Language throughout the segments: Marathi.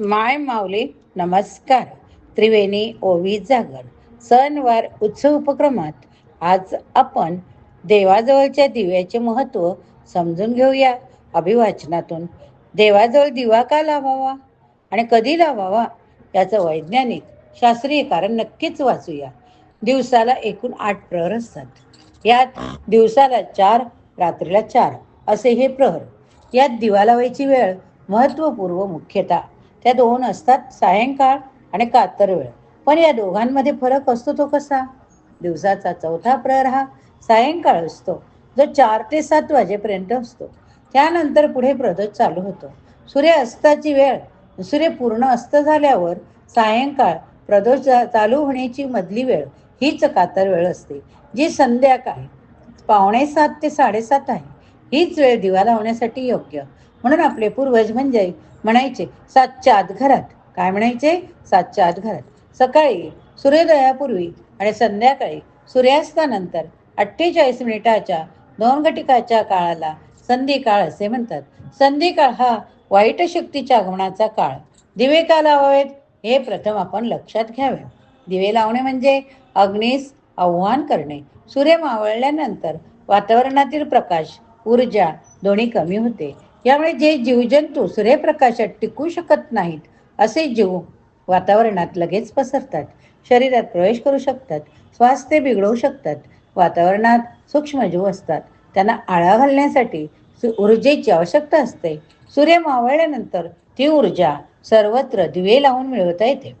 माय माऊली नमस्कार. त्रिवेणी ओवी जागर सणवार उत्सव उपक्रमात आज आपण देवाजवळच्या दिव्याचे महत्त्व समजून घेऊया. अभिवाचनातून देवाजवळ दिवा का लावावा आणि कधी लावावा याचं वैज्ञानिक शास्त्रीय कारण नक्कीच वाचूया. दिवसाला एकूण आठ प्रहर असतात. यात दिवसाला चार रात्रीला चार असे हे प्रहर. यात दिवा लावायची वेळ महत्त्वपूर्व मुख्यतः त्या दोन असतात सायंकाळ आणि कातर वेळ. पण या दोघांमध्ये फरक असतो तो कसा? दिवसाचा चौथा प्रहर हा सायंकाळ असतो जो चार ते सात वाजेपर्यंत असतो. त्यानंतर पुढे प्रदोष चालू होतो. सूर्य अस्ताची वेळ सूर्य पूर्ण अस्त झाल्यावर सायंकाळ प्रदोष चालू होण्याची मधली वेळ हीच कातर वेळ असते जी संध्याकाळ पावणे सात ते साडेसात आहे. हीच वेळ दिवा लावण्यासाठी योग्य. म्हणून आपले पूर्वज म्हणजे म्हणायचे सातच्या आत घरात. काय म्हणायचे? सातच्या आत घरात. सकाळी सूर्योदयापूर्वी आणि संध्याकाळी सूर्यास्तानंतर अठ्ठेचाळीस मिनिटाच्या दोन घटिकाच्या काळाला संधी काळ असे म्हणतात. संधी काळ हा वाईट शक्तीच्या आगमनाचा काळ. दिवे का लावावेत? हे प्रथम आपण लक्षात घ्यावे. दिवे लावणे म्हणजे अग्नीस आव्हान करणे. सूर्य मावळल्यानंतर वातावरणातील प्रकाश ऊर्जा दोन्ही कमी होते. यामुळे जे जीवजंतू सूर्यप्रकाशात टिकू शकत नाहीत असे जीव वातावरणात लगेच पसरतात. शरीरात प्रवेश करू शकतात स्वास्थ्य बिघडवू शकतात वातावरणात सूक्ष्मजीव असतात. त्यांना आळा घालण्यासाठी ऊर्जेची आवश्यकता असते. सूर्य मावळल्यानंतर ती ऊर्जा सर्वत्र दिवे लावून मिळवता येते.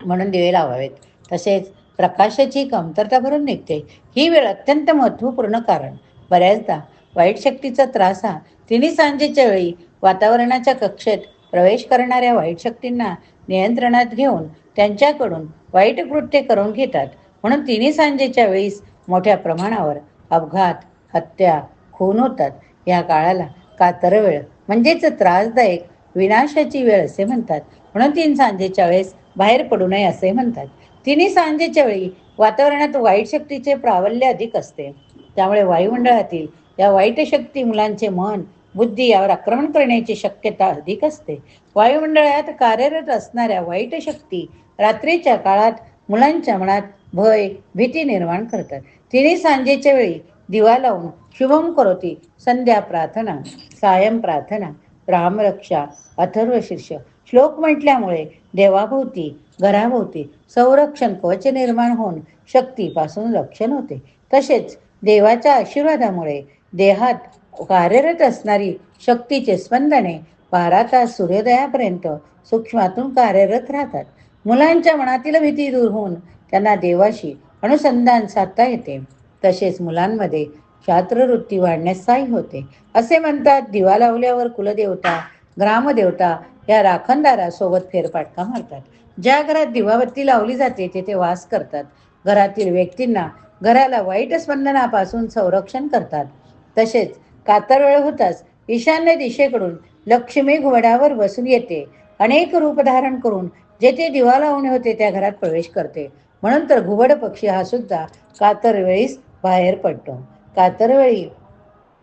म्हणून दिवे लावावेत. तसेच प्रकाशाची कमतरता भरून निघते. ही वेळ अत्यंत महत्त्वपूर्ण कारण. बऱ्याचदा वाईट शक्तीचा त्रास हा तिन्ही सांजेच्या वेळी वातावरणाच्या कक्षेत प्रवेश करणाऱ्या वाईट शक्तींना नियंत्रणात घेऊन त्यांच्याकडून वाईट कृत्य करून घेतात. म्हणून तिन्ही सांजेच्या वेळीस मोठ्या प्रमाणावर अपघात हत्या खून होतात. या काळाला कातरवेळ म्हणजेच त्रासदायक विनाशाची वेळ असे म्हणतात. म्हणून तीन सांजेच्या वेळेस बाहेर पडू नये असे म्हणतात. तिन्ही सांजेच्या वेळी वातावरणात वाईट शक्तीचे प्राबल्य अधिक असते. त्यामुळे वायुमंडळातील या वाईट शक्ती मुलांचे मन बुद्धी यावर आक्रमण करण्याची शक्यता अधिक असते. वायुमंडळात कार्यरत असणाऱ्या वाईट शक्ती रात्रीच्या काळात मुलांच्या मनात भय भीती निर्माण करतात. तिने सांजेच्या वेळी दिवा लावून शुभम करोती संध्या प्रार्थना सायम प्रार्थना रामरक्षा अथर्व शीर्ष. श्लोक म्हटल्यामुळे देवाभोवती घराभोवती संरक्षण कवच निर्माण होऊन शक्तीपासून रक्षण होते. तसेच देवाच्या आशीर्वादामुळे देहात कार्यरत असणारी शक्तीचे स्पंदने बारा तास सूर्योदयापर्यंत सूक्ष्मातून कार्यरत राहतात. मुलांच्या मनातील भीती दूर होऊन त्यांना देवाशी अनुसंधान साधता येते. तसेच मुलांमध्ये छात्रवृत्ती वाढण्यास साई होते. असे म्हणतात दिवा लावल्यावर कुलदेवता ग्रामदेवता या राखणदारासोबत फेरफाटका मारतात. ज्या घरात दिवाबत्ती लावली जाते तेथे वास करतात. घरातील व्यक्तींना घराला वाईट स्पंदनापासून संरक्षण करतात. तसेच कातरवळ होताच. ईशान्य दिशेकडून लक्ष्मी घोड्यावर बसून येते. अनेक रूप धारण करून जेथे दिवा लावणे होते त्या घरात प्रवेश करते. म्हणून तर घुबड पक्षी हा सुद्धा कातरवेळीस बाहेर पडतो. कातरवेळी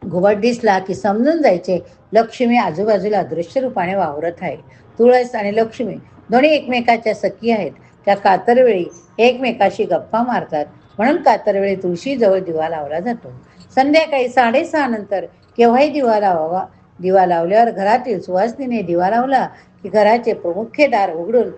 घुबड दिसला की समजून जायचे लक्ष्मी आजूबाजूला दृश्य रूपाने वावरत आहे. तुळस आणि लक्ष्मी दोन्ही एकमेकाच्या सखी आहेत. त्या कातरवेळी एकमेकाशी गप्पा मारतात. म्हणून कातरवेळी तुळशीजवळ दिवा लावला जातो. संध्याकाळी साडेसहा नंतर केव्हाही दिवा लावावा दिवा लावल्यावर घरातील सुवासिनीने दिवा लावला की घराचे प्रमुख्य दार उघडून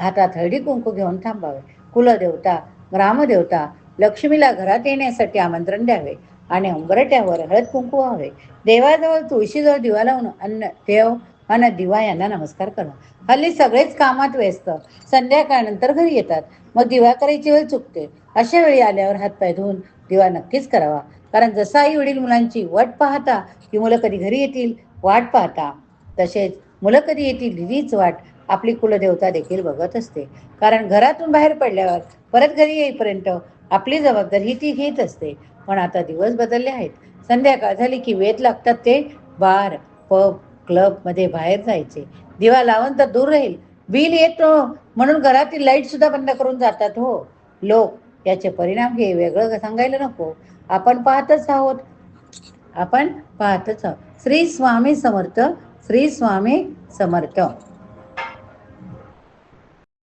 हातात हळदी कुंकू घेऊन थांबावे. कुलदेवता ग्रामदेवता लक्ष्मीला घरात येण्यासाठी आमंत्रण द्यावे आणि उंबरट्यावर हळद कुंकू व्हावे. देवाजवळ तुळशीजवळ दिवा लावून अन्न देव अन्न दिवा यांना नमस्कार करणं. हल्ली सगळेच कामात व्यस्त. संध्याकाळनंतर घरी येतात. मग दिवा करायची वेळ चुकते. अशा वेळी आल्यावर हातपाय धुवून दिवा नक्कीच करावा. कारण जसं आई वडील मुलांची वाट पाहता की मुलं कधी घरी येतील वाट पाहता तसेच मुलं कधी येतील हीच वाट आपली कुलदेवता देखील बघत असते. कारण घरातून बाहेर पडल्यावर परत घरी येईपर्यंत आपली जबाबदारी ही ती घेत असते. पण आता दिवस बदलले आहेत. संध्याकाळ झाली की वेध लागतात ते बार पब क्लबमध्ये बाहेर जायचे. दिवा लावून तर दूर राहील. बिल येतो म्हणून घरातील लाइट सुद्धा बंद करून जातात हो. लोक याचे परिणाम घे वेगळं सांगायला नको. आपण पाहतच आहोत. आपण पाहतच आहोत. श्री स्वामी समर्थ श्री स्वामी समर्थ.